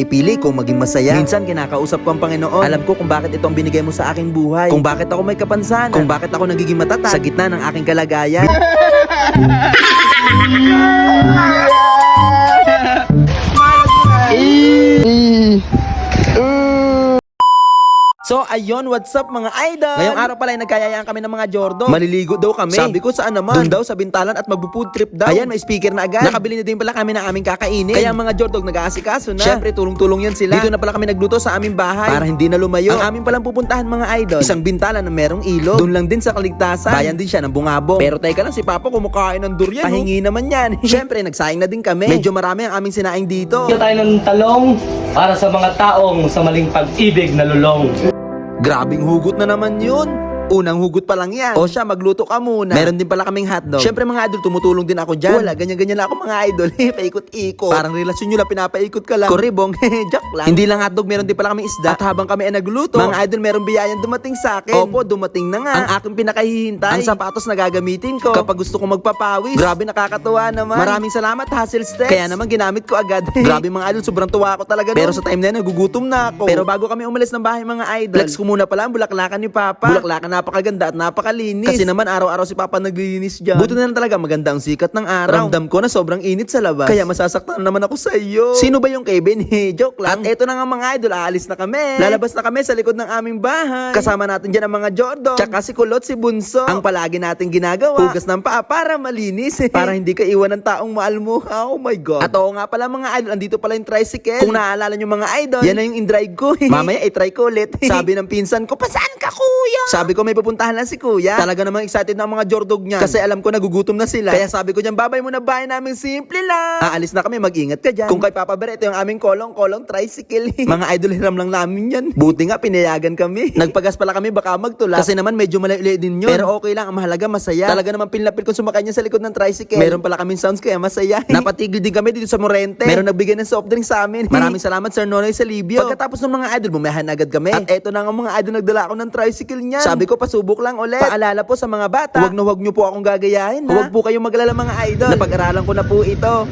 pinipili kong maging masaya. Minsan kinakausap ko ang Panginoon. Alam ko kung bakit ito ang binigay mo sa aking buhay. Kung bakit ako may kapansanan. Kung bakit ako nagiging matatag sa gitna ng aking kalagayan. So, ayun, what's up mga idol? Ngayong araw pala ay nagkayayaan kami ng mga Jordo. Maliligo daw kami. Sabi ko saan naman? Doon daw sa Bintalan at magpo-food trip daw. Ayan, may speaker na agad. Nakabili na din pala kami ng aming kakainin. Kaya ang mga Jordog nag-aasikaso na. Syempre, tulong-tulong yan sila. Dito na pala kami nagluto sa aming bahay. Para hindi na lumayo. Ang aming palang pupuntahan mga idol. Isang Bintalan na merong ilog. Doon lang din sa Kaligtasan. Bayan din siya ng bungabong. Pero teka lang, si Papa kumakain ng durian. Pahingi naman yan. Syempre, nagsayang na din kami. Medyo marami ang aming sinaing dito. Bigyan tayo ng talong para sa mga taong sa maling pag-ibig na lulong. Grabing hugot na naman yun. Unang hugot pa lang yan. O siya, magluto ka muna. Meron din pala kaming hotdog. Siyempre mga idol, tumutulong din ako dyan. Wala, ganyan-ganyan lang ako mga idol. Paikot-ikot. Parang relasyon nyo lang, pinapaikot ka lang. Koribong, joke lang. Hindi lang hotdog, meron din pala kaming isda. At habang kami ay nagluto, mga idol, meron biyayang dumating sa akin. Opo, dumating na nga. Ang aking pinakahihintay. Ang sapatos na gagamitin ko. Kapag gusto ko magpapawis. Grabe, nakakatuwa naman. Maraming salamat, Hassle Steps. Kaya naman ginamit ko agad. Grabe mga idol, sobrang tuwa ako talaga. Pero sa time na yun, nagugutom na ako. Pero bago kami umalis ng bahay mga idol, flex ko muna pala ang bulaklakan ni Papa. Bulaklakan napakaganda at napakalinis. Kasi naman araw-araw si Papa naglilinis dyan. Buto na lang talaga maganda ang sikat ng araw. Ramdam ko na sobrang init sa labas. Kaya masasaktan naman ako sa iyo. Sino ba yung Kevin? Joke lang. At eto na nga mga idol, aalis na kami. Lalabas na kami sa likod ng aming bahay. Kasama natin dyan ang mga Jordan. Tsaka si Kulot, si Bunso. Ang palagi natin ginagawa. Hugas ng paa para malinis. para hindi ka iwan ng taong mahal mo. Oh my God. At oo nga pala mga idol, andito pala yung tricycle. Kung naalala nyo mga idol, yan na yung in-drive ko. Mamaya i-try ko ulit. Sabi ng pinsan ko, pasaan ka kuya? Sabi ko may pupuntahan lang si kuya. Talaga namang excited na ang mga Jordog niya. Kasi alam ko nagugutom na sila. Kaya sabi ko dyan, babay mo na bahay namin simple lang. Aalis na kami, mag-ingat ka dyan. Kung kay Papa Bear, ito yung aming kolong-kolong tricycle. mga idol hiram lang namin yan. Buti nga, pinayagan kami. Nagpagas pala kami, baka magtula. Kasi naman medyo malayo din yun. Pero okay lang, ang mahalaga masaya. Talaga naman pinlapit ko sumakay niya sa likod ng tricycle. Meron pala kaming sounds kaya masaya. Napatigil din kami dito sa Morente. Meron nagbigay ng soft drink sa amin. Maraming salamat Sir Nonoy Salibio. Pagkatapos ng mga idol, bumayahan agad kami. At eto na nga mga idol, nagdala ako ng tricycle niyan. Sabi ko, pasubok lang ulit. Paalala po sa mga bata, huwag na huwag niyo po akong gagayahin. ha? Huwag po kayong maglala mga idol. Napag-aralan ko na po ito.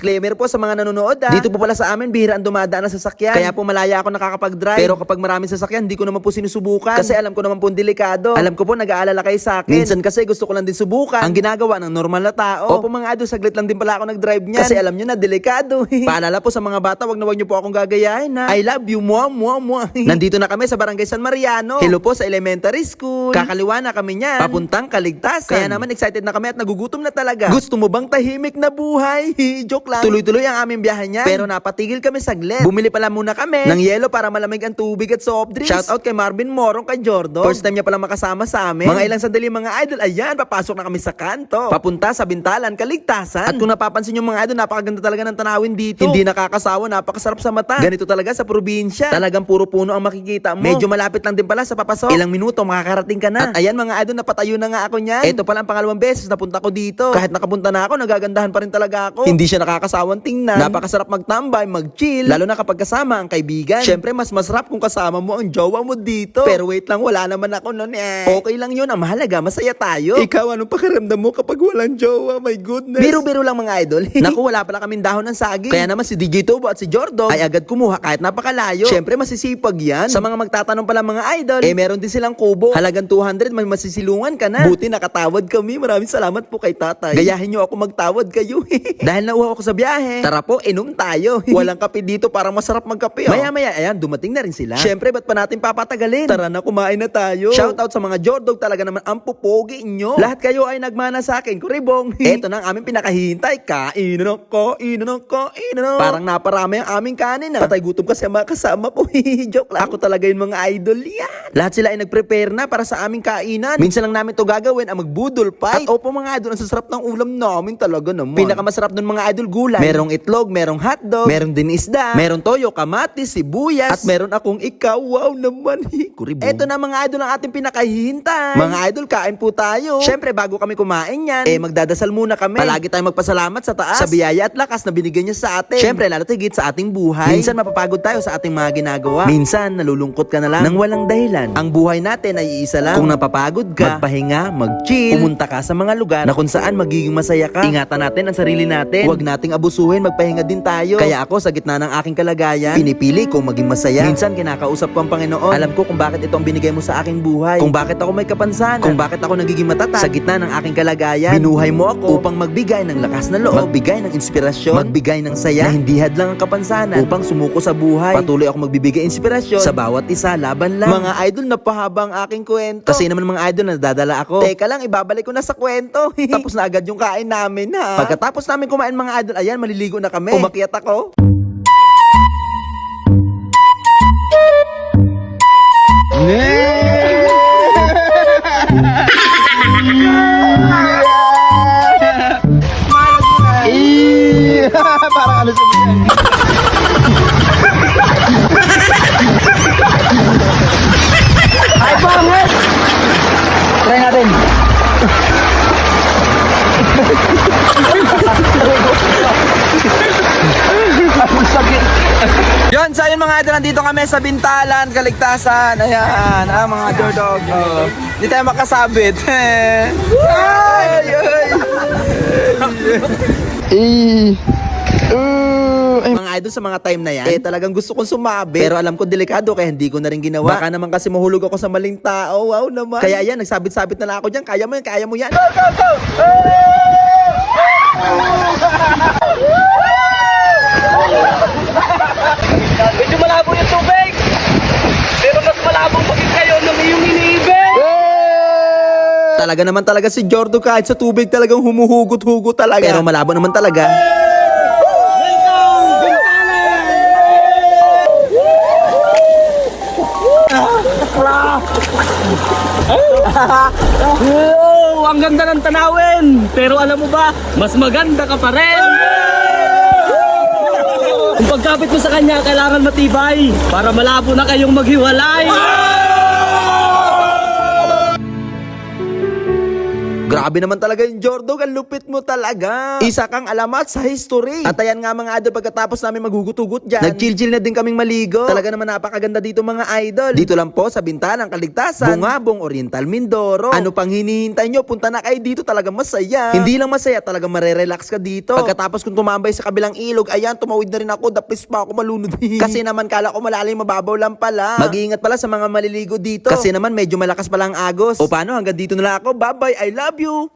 Disclaimer po sa mga nanonood ha. Dito po pala sa amin, bihira ang dumadaan na sasakyan. Kaya po malaya ako nakakapag-drive. Pero kapag maraming sasakyan, hindi ko naman po sinusubukan. Kasi alam ko naman po delikado. Alam ko po nag-aalala kayo sa akin. Minsan kasi gusto ko lang din subukan. Ang ginagawa ng normal na tao. Opo mga ado, saglit lang din pala ako nag-drive niyan. Kasi alam nyo na, delikado. Paalala po sa mga bata, wag na wag nyo po akong gagayahin ha. I love you, mua, mua, mua. Nandito na kami sa Barangay San Mariano. Hello po sa elementary school. Kakaliwa na kami niyan. Papuntang Kaligtasan. Kaya naman excited na kami at nagugutom na talaga. Gusto mo bang tahimik na buhay? Joke lang. Tuloy-tuloy ang aming biyahe niyan. Pero napatigil kami saglit. Bumili pala muna kami ng yelo para malamig ang tubig at soft drinks. Shout out kay Marvin Morong kay Jordo. First time niya pala makasama sa amin. Mga ilang sandali mga idol. Ayan, papasok na kami sa kanto. Papunta sa Bintalan, Kaligtasan. At kung napapansin yung mga idol, napakaganda talaga ng tanawin dito. Hindi nakakasawa, napakasarap sa mata. Ganito talaga sa probinsya. Talagang puro puno ang makikita mo. Medyo malapit lang din pala sa papasok. Ilang minuto, makakarating ka na. At ayan mga idol, napatayo na nga ako niyan. Ito pala ang pangalawang beses na punta ko dito. Kahit nakapunta na ako, nagagandahan pa rin talaga ako. Hindi siya nakakasawang tingnan. Napakasarap magtambay, mag-chill. Lalo na kapag kasama ang kaibigan. Siyempre, mas masarap kung kasama mo ang jowa mo dito. Pero wait lang, wala naman ako noon eh. Okay lang yun, ang mahalaga, masaya tayo. Ikaw, anong pakiramdam mo kapag walang jowa? My goodness. Biro-biro lang mga idol. Naku, wala pala kaming dahon ng saging. Kaya naman si DJ Tubo at si Jordo ay agad kumuha kahit napakalayo. Siyempre, masisipag yan. Sa mga magtatanong pala mga idol, eh meron din silang kubo. Halagang 200, may masisilungan ka na. Buti nakatawad kami. Maraming salamat po kay tatay. Gayahin nyo ako magtawad kayo. Dahil nauha ako sa biyahe. Tara po, inom tayo. Walang kape dito, parang masarap magkape. Oh. Maya-maya, ayan, dumating na rin sila. Siyempre, ba't pa natin papatagalin? Tara na, kumain na tayo. Shoutout sa mga Jordog, talaga naman ang pupogi nyo. Lahat kayo ay nagmana sa akin, kuribong. Eto na ang aming pinakahihintay. Kain na ko, na ko, na Parang naparami ang aming kanin na. Patay gutom kasi ang mga kasama po. Joke lang. Ako talaga yung mga idol yan. Lahat sila ay nag-prepare na para sa aming kainan. Minsan lang namin to gagawin ang magbudol fight. At opo mga idol, ang sasarap ng ulam namin talaga naman. Pinakamasarap nun mga idol, gulay. Merong itlog, merong hotdog, merong din isda, merong toyo, kamatis, sibuyas, at meron akong ikaw. Wow naman. Kuribo. Eto na mga idol ang ating pinakahihintay. Mga idol, kain po tayo. Syempre, bago kami kumain yan, eh magdadasal muna kami. Palagi tayong magpasalamat sa taas, sa biyaya at lakas na binigyan niya sa atin. Syempre, lalo tigit sa ating buhay. Minsan mapapagod tayo sa ating mga ginagawa. Minsan, nalulungkot ka na lang nang walang dahilan. Ang buhay natin ay iisa lang. Kung napapagod ka, magpahinga, mag-chill, pumunta ka sa mga lugar na kung saan magiging masaya ka. Ingatan natin ang sarili natin. Huwag nating abusuhin, magpahinga din tayo. Kaya ako, sa gitna ng aking kalagayan, pinipili kong maging masaya. Minsan, kinakausap ko ang Panginoon. Alam ko kung bakit ito ang binigay mo sa aking buhay. Kung bakit ako may kapansanan. Kung bakit ako nagiging matatag. Sa gitna ng aking kalagayan, binuhay mo ako upang magbigay ng lakas na loob. Magbigay ng inspirasyon. Magbigay ng saya. Na hindi hadlang ang kapansanan. Upang sumuko sa buhay. Patuloy ako magbibigay inspirasyon. Sa bawat isa, laban lang. Mga idol, napahaba ang aking kwento. Kasi naman mga idol, nadadala ako. Teka lang, ibabalik ko na sa kwento. Tapos na agad yung kain namin ha. Pagkatapos namin kumain mga idol, ayan, maliligo na kami. Umakyat ako. Parang ano sa mga idol, nandito kami sa Bintalan, Kaligtasan. Ayan, ah, mga dordog. Oh. Hindi tayo makasabit. ay, ay. Eh. Uh, ay, Mga idol sa mga time na yan, eh talagang gusto kong sumabit. Pero alam ko delikado kaya hindi ko na rin ginawa. Baka naman kasi mahulog ako sa maling tao. Wow naman. Kaya yan, nagsabit-sabit na lang ako dyan. Kaya mo yan, kaya mo yan. Go, go, go! Medyo malabo yung tubig. Pero mas malabong pagin kayo ng iyong iniibig. Talaga naman talaga si Jordo kahit sa tubig talagang humuhugot-hugot talaga. Pero malabo naman talaga. Oh, ang ganda ng tanawin. Pero alam mo ba, mas maganda ka pa rin. Kung pagkapit mo sa kanya, kailangan matibay para malabo na kayong maghiwalay. Grabe naman talaga yung Jordo, ang lupit mo talaga. Isa kang alamat sa history. At ayan nga mga idol, pagkatapos namin maghugot-hugot dyan, nag-chill-chill na din kaming maligo. Talaga naman napakaganda dito mga idol. Dito lang po sa Bintanang Kaligtasan, Bungabong Oriental Mindoro. Ano pang hinihintay nyo? Punta na kayo dito, talaga masaya. Hindi lang masaya, talaga marerelax ka dito. Pagkatapos kung tumambay sa kabilang ilog, ayan, tumawid na rin ako, dapis pa ako malunod. Kasi naman kala ko malalim, mababaw lang pala. Mag-iingat pala sa mga maliligo dito. Kasi naman medyo malakas pala ang agos. O paano, hanggang dito na lang ako. Bye-bye, I love you.